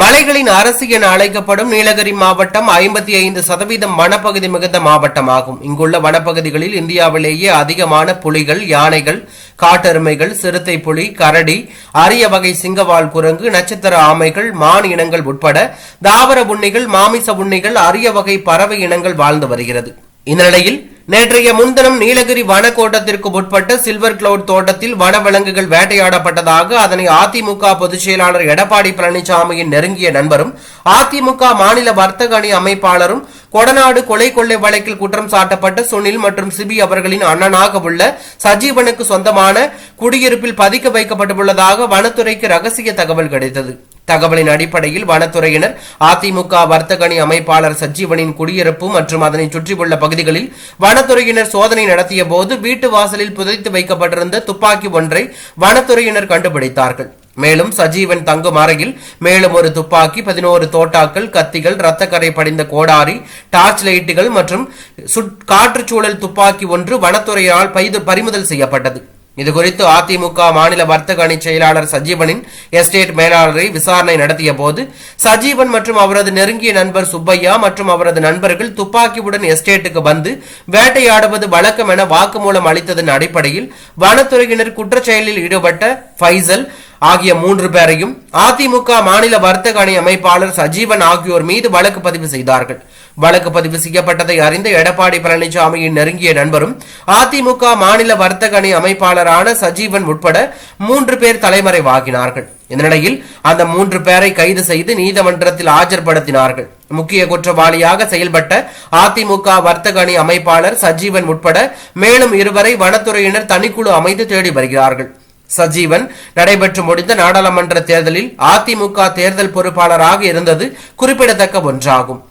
மலைகளின் அரசு என அழைக்கப்படும் நீலகிரி மாவட்டம் ஐம்பத்தி ஐந்து சதவீதம் வனப்பகுதி மிகுந்த மாவட்டமாகும். இங்குள்ள வனப்பகுதிகளில் இந்தியாவிலேயே அதிகமான புலிகள் யானைகள் காட்டெருமைகள் சிறுத்தை புலி கரடி அரிய வகை சிங்கவால் குரங்கு நட்சத்திர ஆமைகள் மான் இனங்கள் உட்பட தாவர உண்ணிகள் மாமிச உண்ணிகள் அரிய வகை பறவை இனங்கள் வாழ்ந்து வருகிறது. இந்நிலையில் நேற்றைய முன்தினம் நீலகிரி வனக்கோட்டத்திற்கு உட்பட்ட சில்வர் கிளவுட் தோட்டத்தில் வனவிலங்குகள் வேட்டையாடப்பட்டதாக அதனை அதிமுக பொதுச் செயலாளர் எடப்பாடி பழனிசாமியின் நெருங்கிய நண்பரும் அதிமுக மாநில வர்த்தக அணி அமைப்பாளரும் கொடநாடு கொலை கொள்ளை வழக்கில் குற்றம் சாட்டப்பட்ட சுனில் மற்றும் சிபி அவர்களின் அண்ணனாக உள்ள சஜீவனுக்கு சொந்தமான குடியிருப்பில் பதிக்க வைக்கப்பட்டுள்ளதாக வனத்துறைக்கு ரகசிய தகவல் கிடைத்தது. தகவலின் அடிப்படையில் வனத்துறையினர் அதிமுக வர்த்தகணி அமைப்பாளர் சஜீவனின் குடியிருப்பு மற்றும் அதனை சுற்றியுள்ள பகுதிகளில் வனத்துறையினர் சோதனை நடத்திய போது வீட்டு வாசலில் புதைத்து வைக்கப்பட்டிருந்த துப்பாக்கி ஒன்றை வனத்துறையினர் கண்டுபிடித்தார்கள். மேலும் சஜீவன் தங்கும் அறையில் மேலும் ஒரு துப்பாக்கி பதினோரு தோட்டாக்கள் கத்திகள் ரத்தக்கரை படிந்த கோடாரி டார்ச் லைட்டுகள் மற்றும் சுட்- காற்றுச்சூழல் துப்பாக்கி ஒன்று வனத்துறையால் பறிமுதல் செய்யப்பட்டது. இது குறித்து அதிமுக மாநில வர்த்தக அணி செயலாளர் சஜீவனின் எஸ்டேட் மேலாளரை விசாரணை நடத்திய போது சஜீவன் மற்றும் அவரது நெருங்கிய நண்பர் சுப்பையா மற்றும் அவரது நண்பர்கள் துப்பாக்கியுடன் எஸ்டேட்டுக்கு வந்து வேட்டையாடுவது வழக்கம் என வாக்குமூலம் அளித்ததன் அடிப்படையில் வனத்துறையினர் குற்றச்செயலில் ஈடுபட்ட ஃபைசல் ஆகிய மூன்று பேரையும் அதிமுக மாநில வர்த்தக அணி அமைப்பாளர் சஜீவன் ஆகியோர் மீது வழக்கு பதிவு செய்தார்கள். வழக்கு பதிவு செய்யப்பட்டதை அறிந்த எடப்பாடி பழனிசாமியின் நெருங்கிய நண்பரும் அதிமுக மாநில வர்த்தக அணி அமைப்பாளரான சஜீவன் உட்பட மூன்று பேர் தலைமறைவாகினார்கள். இந்நிலையில் அந்த மூன்று பேரை கைது செய்து நீதிமன்றத்தில் ஆஜர்படுத்தினார்கள். முக்கிய குற்றவாளியாக செயல்பட்ட அதிமுக வர்த்தக அணி அமைப்பாளர் சஜீவன் உட்பட மேலும் இருவரை வனத்துறையினர் தனிக்குழு அமைத்து தேடி வருகிறார்கள். சஜீவன் நடைபெற்று முடிந்த நாடாளுமன்ற தேர்தலில் அதிமுக தேர்தல் பொறுப்பாளராக இருந்தது குறிப்பிடத்தக்க ஒன்றாகும்.